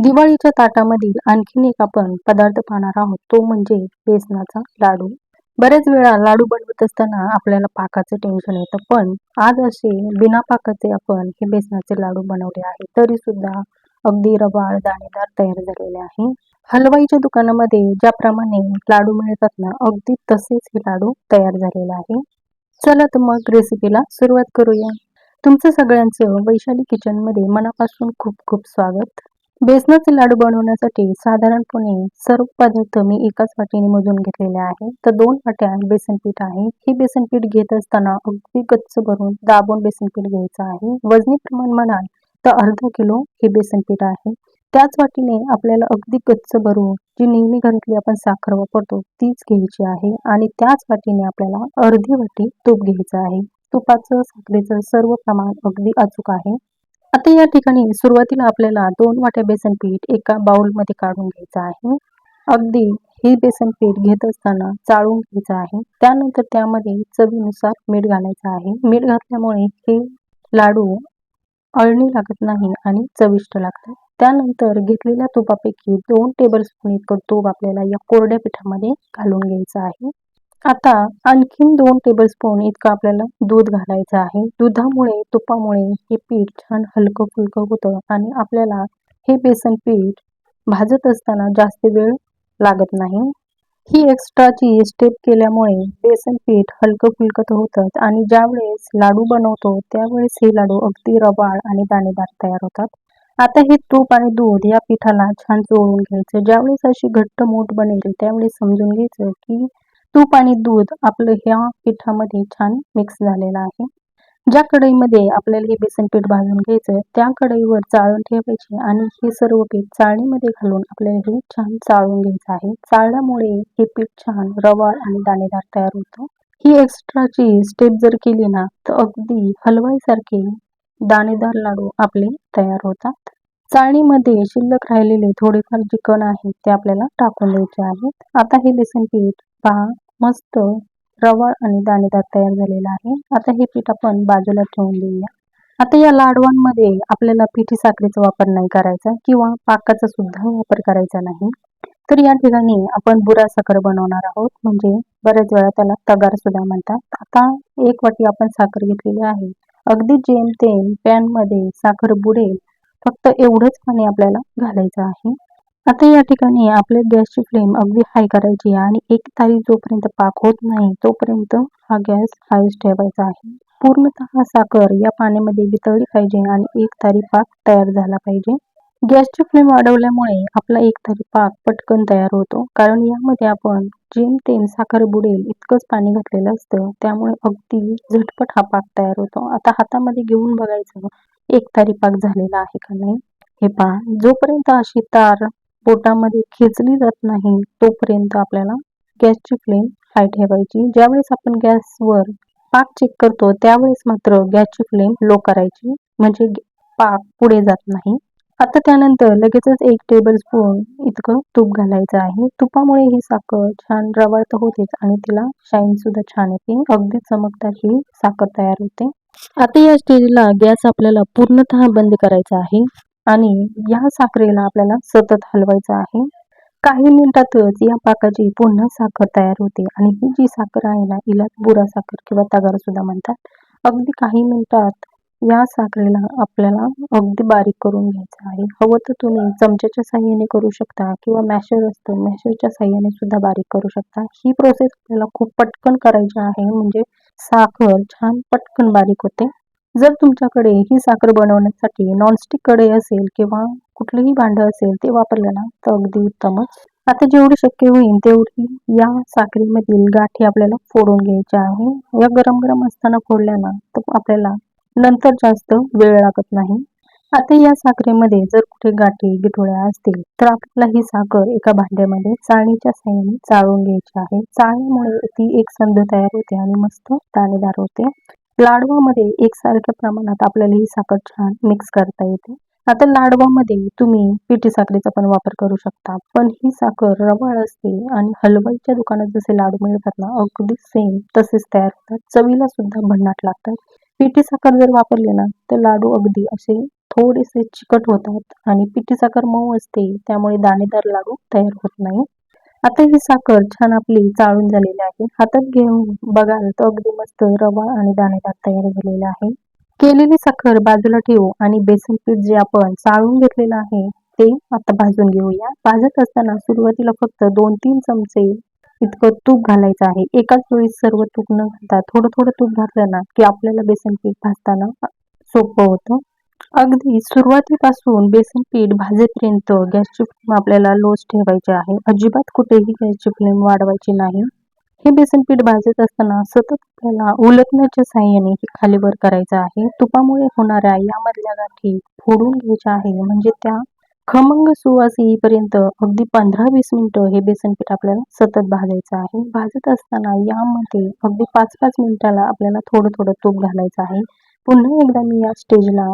दिवाळीच्या ताटामधील आणखीन एक आपण पदार्थ पाहणार आहोत. तो म्हणजे बेसनाचा लाडू. बरेच वेळा लाडू बनवत असताना आपल्याला पाकाचं टेन्शन येतं पण आज असे बिना पाकाचे आपण हे बेसनाचे लाडू बनवले आहे तरी सुद्धा अगदी रवाळ दाणेदार तयार झालेले आहे. हलवाईच्या दुकानामध्ये ज्याप्रमाणे लाडू मिळतात ना अगदी तसेच हे लाडू तयार झालेले आहे. चला तर मग रेसिपीला सुरुवात करूया. तुमचं सगळ्यांचं वैशाली किचनमध्ये मनापासून खूप खूप स्वागत. बेसनाचे लाडू बनवण्यासाठी साधारणपणे सर्व पदार्थ मी एकाच वाटीने मोजून घेतलेले आहे. तर दोन वाट्या बेसन पीठ आहे. हे बेसन पीठ घेत असताना अगदी गच्च भरून दाबून बेसन पीठ घ्यायचं आहे. वजनी प्रमाण म्हणाल तर अर्धा किलो हे बेसन पीठ आहे. त्याच वाटीने आपल्याला अगदी गच्च भरून जी नेहमी घरातली आपण साखर वापरतो तीच घ्यायची आहे आणि त्याच वाटीने आपल्याला अर्धी वाटी तूप घ्यायचं आहे. तुपाचं साखरेचं सर्व प्रमाण अगदी अचूक आहे. आता या ठिकाणी सुरुवातीला आपल्याला दोन वाट्या बेसन पीठ एका बाउलमध्ये काढून घ्यायचं आहे. अगदी हे बेसन पीठ घेत असताना चाळून घ्यायचं आहे. त्यानंतर त्यामध्ये चवीनुसार मीठ घालायचं आहे. मीठ घातल्यामुळे हे लाडू अळणी लागत नाही आणि चविष्ट लागतात. त्यानंतर घेतलेल्या तुपापैकी दोन टेबल स्पून इतकं तूप आपल्याला या कोरड्या पिठामध्ये घालून घ्यायचं आहे. आता आणखीन दोन टेबलस्पून इतकं आपल्याला दूध घालायचं आहे. दुधामुळे तुपामुळे हे पीठ छान हलकं फुलकं होतं आणि आपल्याला हे बेसन पीठ भाजत असताना जास्त वेळ लागत नाही. ही एक्स्ट्राची स्टेप केल्यामुळे बेसन पीठ हलकं फुलकं होतं आणि ज्यावेळेस लाडू बनवतो त्यावेळेस हे लाडू अगदी रवाळ आणि दाणेदार तयार होतात. आता हे तूप आणि दूध या पिठाला छान चोळून घ्यायचं. ज्यावेळेस अशी घट्ट मूठ बनेल त्यावेळेस समजून घ्यायचं की तूप आणि दूध आपलं ह्या पिठामध्ये छान मिक्स झालेलं आहे. ज्या कढईमध्ये आपल्याला हे बेसन पीठ भाजून घ्यायचं त्या कढईवर चाळून ठेवायचे आणि हे सर्व पीठ चाळणीमध्ये घालून आपल्याला हे छान चाळून घ्यायचं आहे. चाळल्यामुळे हे पीठ छान रवाळ आणि दाणेदार तयार होतं. ही एक्स्ट्राची स्टेप जर केली ना तर अगदी हलवाईसारखे दाणेदार लाडू आपले तयार होतात. चाळणीमध्ये शिल्लक राहिलेले थोडेफार जे कण आहेत ते आपल्याला टाकून द्यायचे आहेत. आता हे बेसन पीठ पहा. मस्त रवाळ आणि दाणेदार तयार झालेला आहे. आता हे पीठ आपण बाजूला ठेवून देऊया. आता या लाडवांमध्ये आपल्याला पिठी साखरेचा वापर नाही करायचा किंवा पाकाचा सुद्धा वापर करायचा नाही. तर या ठिकाणी आपण बुरा साखर बनवणार आहोत. म्हणजे बऱ्याच वेळा त्याला तगार सुद्धा म्हणतात. आता एक वाटी आपण साखर घेतलेली आहे. अगदी जेमतेम पॅनमध्ये साखर बुडेल. फक्त एवढंच पाणी आपल्याला घालायचं आहे. आता या ठिकाणी आपल्या गॅसची फ्लेम अगदी हाय करायची आहे आणि एक तारी जोपर्यंत पाक होत नाही तोपर्यंत हा गॅस हायच ठेवायचा आहे. पूर्णतः साखर या पाण्यामध्ये वितळली पाहिजे आणि एक तारी पाक तयार झाला पाहिजे. गॅसची फ्लेम वाढवल्यामुळे आपला एक तारी पाक पटकन तयार होतो कारण यामध्ये आपण जेमतेम साखर बुडेल इतकंच पाणी घातलेलं असतं त्यामुळे अगदी झटपट हा पाक तयार होतो. आता हातामध्ये घेऊन बघायचं एक तारी पाक झालेला आहे का नाही? हे पहा जोपर्यंत अशी तार पोटामध्ये खेचली जात नाही तोपर्यंत आपल्याला गॅसची फ्लेम हाय ठेवायची. ज्यावेळेस आपण गॅसवर पाक चेक करतो त्यावेळेस मात्र गॅसची फ्लेम लो करायची म्हणजे पाक पुढे जात नाही. आता त्यानंतर लगेचच एक टेबल स्पून इतकं तूप घालायचं आहे. तुपामुळे ही साखर छान रवाळ तर होतेच आणि तिला शाईन सुद्धा छान येते. अगदी चमकदार ही साखर तयार होते. आता या स्टेजला गॅस आपल्याला पूर्णतः बंद करायचा आहे. आणि या साखरेला आपल्याला सतत हलवायचं आहे. काही मिनिटातच या पाकाची पुन्हा साखर तयार होते आणि ही जी साखर आहे ना हिला बुरा साखर किंवा तगार सुद्धा म्हणतात. अगदी काही मिनिटात या साखरेला आपल्याला अगदी बारीक करून घ्यायचं आहे. हवं तर तुम्ही चमच्याच्या साह्याने करू शकता किंवा मॅशर असतं मॅशरच्या साह्याने सुद्धा बारीक करू शकता. ही प्रोसेस आपल्याला खूप पटकन करायची आहे म्हणजे साखर छान पटकन बारीक होते. जर तुमच्याकडे ही साखर बनवण्यासाठी नॉनस्टिक कढई असेल किंवा कुठलंही भांडं असेल ते वापरलं ना तर अगदी उत्तमच. आता जेवढी शक्य होईल तेवढी या साखरेमधील गाठी आपल्याला फोडून घ्यायच्या आहे. या गरम गरम असताना फोडल्या ना तर आपल्याला नंतर जास्त वेळ लागत नाही. आता या साखरेमध्ये जर कुठे गाठी गिठोळ्या असतील तर आपल्याला ही साखर एका भांड्यामध्ये चाळणीच्या साह्याने चाळून घ्यायची आहे. चाळणीमुळे ती एक संध तयार होते आणि मस्त दाणेदार होते. लाडवामध्ये एकसारख्या प्रमाणात आपल्याला ही साखर छान मिक्स करता येते. आता लाडवामध्ये तुम्ही पिठी साखरेचा पण वापर करू शकता. पण ही साखर रवाळ असते आणि हलवाईच्या दुकानात जसे लाडू मिळतात ना अगदी सेम तसेच तयार होतात. चवीला सुद्धा भन्नाट लागतात. पिठी साखर जर वापरली ना तर लाडू अगदी असे थोडेसे चिकट होतात आणि पिठी साखर मऊ असते त्यामुळे दाणेदार लाडू तयार होत नाही. आता ही साखर छान आपली चाळून झालेली आहे. हातात घेऊन बघाल तर अगदी मस्त रवा आणि दाणेदार तयार झालेला आहे. केलेली साखर बाजूला ठेवू आणि बेसन पीठ जे आपण चाळून घेतलेलं आहे ते आता भाजून घेऊया. भाजत असताना सुरुवातीला फक्त दोन तीन चमचे इतकं तूप घालायचं आहे. एकाच वेळी सर्व तूप न घालता थोडं थोडं तूप घातलं ना की आपल्याला बेसन पीठ भाजताना सोपं होतं. अगदी सुरुवातीपासून बेसन पीठ भाजेपर्यंत गॅसची फ्लेम आपल्याला लोच ठेवायची आहे. अजिबात कुठेही गॅसची फ्लेम वाढवायची नाही. हे बेसन पीठ भाजत असताना सतत आपल्याला उलटण्याच्या साह्याने हे खाली वर करायचं आहे. तुपामुळे होणाऱ्या यामधल्या गाठी फोडून घ्यायच्या आहे म्हणजे त्या खमंग सुवास येईपर्यंत अगदी पंधरा वीस मिनटं हे बेसन पीठ आपल्याला सतत भाजायचं आहे. भाजत असताना यामध्ये अगदी पाच पाच मिनिटाला आपल्याला थोडं थोडं तूप घालायचं आहे. पुन्हा एकदा मी या स्टेजला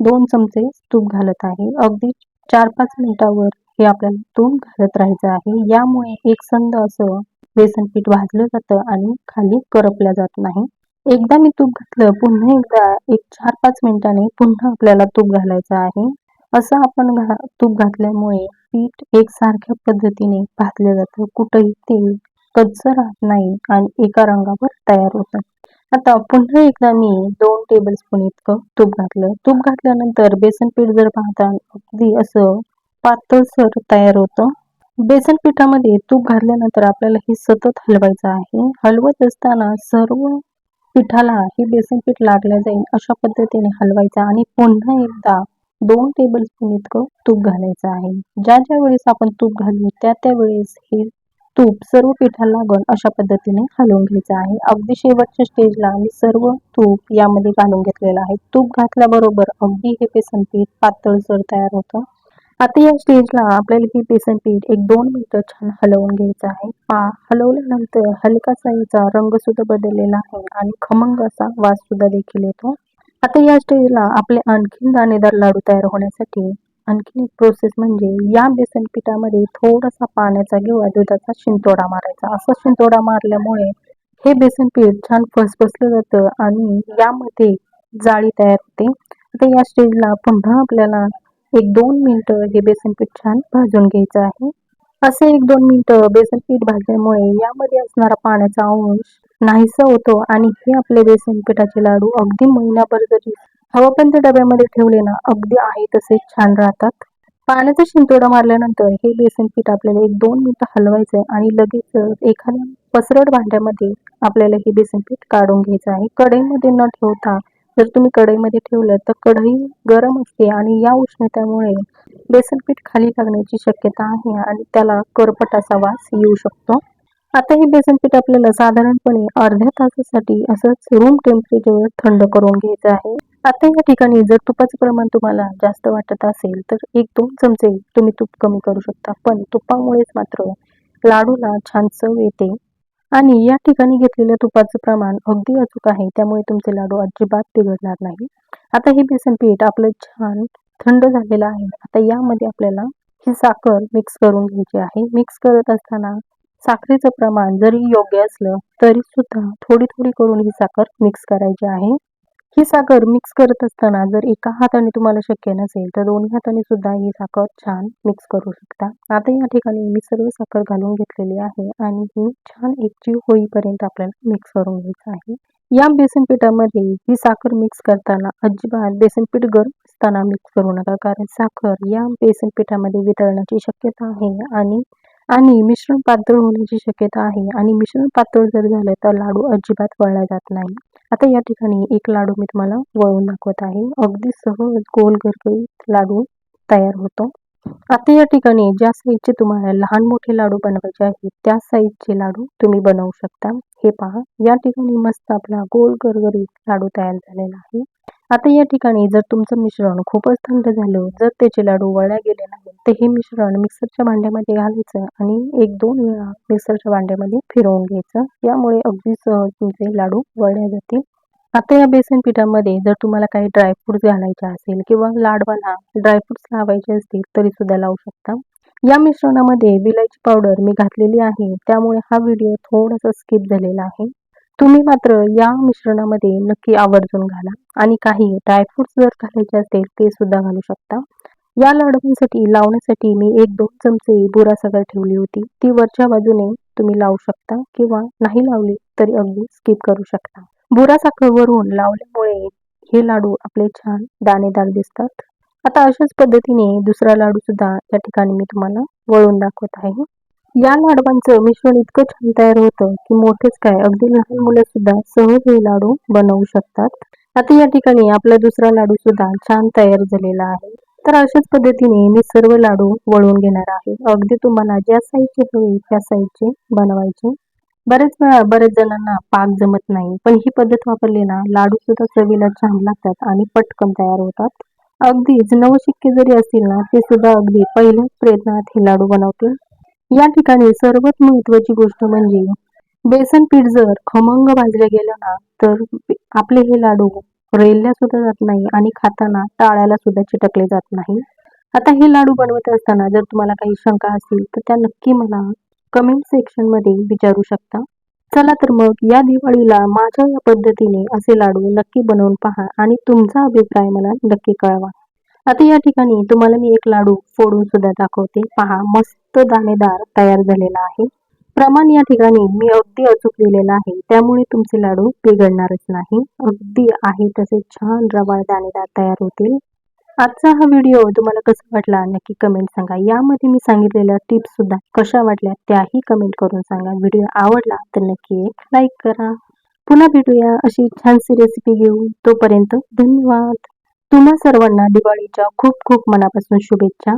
दोन चमचे तूप घालत आहे. अगदी चार पाच मिनिटावर हे आपल्याला तूप घालत राहायचं आहे. यामुळे एक संद असं बेसन पीठ भाजलं जातं आणि खाली करपल्या जात नाही. एकदा मी तूप घातलं पुन्हा एकदा एक चार पाच मिनिटाने पुन्हा आपल्याला तूप घालायचं आहे. असं आपण घा तूप घातल्यामुळे पीठ एकसारख्या पद्धतीने भाजलं जातं. कुठंही तेल कच्च राहत नाही आणि एका रंगावर तयार होतं. आता पुन्हा एकदा मी दोन टेबल स्पून इतकं तूप घातलं. तूप घातल्यानंतर बेसन पीठ जर पाहता अगदी असं पातळसर तयार होतं. बेसन पिठामध्ये तूप घातल्यानंतर आपल्याला हे सतत हलवायचं आहे. हलवत असताना सर्व पिठाला हे बेसन पीठ लागलं जाईल अशा पद्धतीने हलवायचं आणि पुन्हा एकदा दोन टेबल स्पून इतकं तूप घालायचं आहे. ज्या ज्या वेळेस आपण तूप घालू त्या त्या वेळेस हे तूप सर्व पिठाला लागून अशा पद्धतीने हलवून घ्यायचं आहे. अगदी शेवटच्या स्टेजला मी सर्व तूप यामध्ये घालून घेतलेलं आहे. तूप घातल्याबरोबर अगदी हे बेसन पीठ पातळसर तयार होतं. आता या स्टेजला आपल्याला हे बेसन पीठ एक दोन मिनिटं छान हलवून घ्यायचं आहे. पा हलवल्यानंतर हलकासा याचा रंग सुद्धा बदललेला आहे आणि खमंग असा वास सुद्धा देखील येतो. आता या स्टेजला आपले आणखीन दाणेदार लाडू तयार होण्यासाठी आणखीन एक प्रोसेस म्हणजे या बेसन पिठामध्ये थोडासा पाण्याचा किंवा दुधाचा शिंतोडा मारायचा. असा शिंतोडा मारल्यामुळे हे बेसन पीठ छान फसफसलं जातं आणि यामध्ये जाळी तयार होते. आता या स्टेजला पुन्हा आपल्याला एक दोन मिनटं हे बेसन पीठ छान भाजून घ्यायचं आहे. असे एक दोन मिनटं बेसन पीठ भाजल्यामुळे यामध्ये असणारा पाण्याचा अंश नाहीसा होतो आणि हे आपले बेसन पिठाचे लाडू अगदी महिनाभर जरी हवा पण त्या डब्यामध्ये ठेवले ना अगदी आहे तसे छान राहतात. पाण्याचा शिंतोडा मारल्यानंतर हे बेसन पीठ आपल्याला एक दोन मिनिटं हलवायचं आहे आणि लगेच एखाद्या पसरट भांड्यामध्ये आपल्याला हे बेसन पीठ काढून घ्यायचं आहे. कढईमध्ये न ठेवता जर तुम्ही कढईमध्ये ठेवलं तर कढई गरम असते आणि या उष्णतेमुळे बेसन पीठ खाली लागण्याची शक्यता आहे आणि त्याला करपट असा वास येऊ शकतो. आता हे बेसन पीठ आपल्याला साधारणपणे अर्ध्या तासासाठी असंच रूम टेम्परेचरवर थंड करून घ्यायचं आहे. आता या ठिकाणी जर तुपाचं प्रमाण तुम्हाला जास्त वाटत असेल तर एक दोन चमचे तुम्ही तूप कमी करू शकता. पण तुपामुळेच मात्र लाडूला छान चव येते. आणि या ठिकाणी घेतलेल्या तुपाचं प्रमाण अगदी अचूक आहे त्यामुळे तुमचे लाडू अजिबात बिघडणार नाही. आता हे बेसन पीठ आपलं छान थंड झालेलं आहे. आता यामध्ये आपल्याला ही साखर मिक्स करून घ्यायची आहे. मिक्स करत असताना साखरेचं प्रमाण जरी योग्य असलं तरी सुद्धा थोडी थोडी करून ही साखर मिक्स करायची आहे. ही साखर मिक्स करत असताना जर एका हाताने तुम्हाला शक्य नसेल तर दोन्ही हाताने सुद्धा ही साखर छान मिक्स करू शकता. आता या ठिकाणी मी सर्व साखर घालून घेतलेली आहे आणि ही छान एकजीव होईपर्यंत आपल्याला मिक्स करून घ्यायचं आहे. या बेसन पिठामध्ये ही साखर मिक्स करताना अजिबात बेसन पीठ गरम असताना मिक्स करू नका कारण साखर या बेसन पिठामध्ये वितळण्याची शक्यता आहे आणि आणि मिश्रण पातळ होण्याची शक्यता आहे. आणि मिश्रण पातळ जर झालं तर लाडू अजिबात वळला जात नाही. आता या ठिकाणी एक लाडू मी तुम्हाला वळून दाखवत आहे. अगदी सहज गोल गरगरीत लाडू तयार होतो. आता या ठिकाणी ज्या साईजचे तुम्हाला लहान मोठे लाडू बनवायचे आहेत त्या साईजचे लाडू तुम्ही बनवू शकता. हे पहा या ठिकाणी मस्त आपला गोल गरगरीत लाडू तयार झालेला आहे. आता या ठिकाणी जर तुमचं मिश्रण खूपच थंड झालं जर त्याचे लाडू वळल्या गेले नाही तर हे मिश्रण मिक्सरच्या भांड्यामध्ये घालायचं आणि एक दोन वेळा मिक्सरच्या भांड्यामध्ये फिरवून घ्यायचं. यामुळे अगदी सहज तुमचे लाडू वळल्या जातील. आता या बेसन पिठामध्ये जर तुम्हाला काही ड्रायफ्रुट्स घालायचे असेल किंवा लाडवाला ड्रायफ्रुट्स लावायचे असतील तरी सुद्धा लावू शकता. या मिश्रणामध्ये विलायची पावडर मी घातलेली आहे त्यामुळे हा व्हिडिओ थोडासा स्किप झालेला आहे. तुम्ही मात्र या मिश्रणामध्ये नक्की आवर्जून घाला. आणि काही ड्रायफ्रुट्स जर घालायचे असेल ते सुद्धा घालू शकता. या लाडवांसाठी लावण्यासाठी मी एक दोन चमचे बुरा साखर ठेवली होती. ती वरच्या बाजूने तुम्ही लावू शकता किंवा नाही लावली तरी अगदी स्किप करू शकता. बुरा साखर वरून लावल्यामुळे हे लाडू आपले छान दाणेदार दिसतात. आता अशाच पद्धतीने दुसरा लाडू सुद्धा या ठिकाणी मी तुम्हाला वळून दाखवत आहे. या लाडवांचं मिश्रण इतकं छान तयार होतं की मोठेच काय अगदी लहान मुलं सुद्धा सहज हे लाडू बनवू शकतात. आता या ठिकाणी आपला दुसरा लाडू सुद्धा छान तयार झालेला आहे. तर अशाच पद्धतीने मी सर्व लाडू वळून घेणार आहे. अगदी तुम्हाला ज्या साईजचे हवे त्या साईजचे बनवायचे. बरेच वेळा बरेच जणांना पाक जमत नाही पण ही पद्धत वापरली ना लाडू सुद्धा चवीला छान लागतात आणि पटकन तयार होतात. अगदीच नवशिक्के जरी असतील ना ते सुद्धा अगदी पहिल्याच प्रयत्नात हे लाडू बनवतील. या ठिकाणी सर्वात महत्वाची गोष्ट म्हणजे बेसन पीठ जर खमंग भाजलं गेलं ना तर आपले हे लाडू रेलल्या सुद्धा जात नाही आणि खाताना टाळ्याला सुद्धा चिटकले जात नाही. आता हे लाडू बनवत असताना जर तुम्हाला काही शंका असतील तर त्या नक्की मला कमेंट सेक्शनमध्ये विचारू शकता. चला तर मग या दिवाळीला माझ्या या पद्धतीने असे लाडू नक्की बनवून पहा आणि तुमचा अभिप्राय मला नक्की कळवा. आता या ठिकाणी तुम्हाला मी एक लाडू फोडून सुद्धा दाखवते. पहा मस्त दाणेदार तयार झालेला आहे. प्रमाण या ठिकाणी मी अगदी अचूक लिहिलेला आहे. त्यामुळे तुमचे लाडू बिघडणारच नाही. अगदी आहे तसे छान रवाळ दाणेदार तयार होतील. आजचा हा व्हिडिओ तुम्हाला कसा वाटला नक्की कमेंट सांगा. यामध्ये मी सांगितलेल्या टिप्स सुद्धा कशा वाटल्या त्याही कमेंट करून सांगा. व्हिडिओ आवडला तर नक्की एक लाईक करा. पुन्हा भेटूया अशी छानशी रेसिपी घेऊन. तोपर्यंत धन्यवाद. तुम्हा सर्वांना दिवाळीच्या खूप खूप मनापासून शुभेच्छा.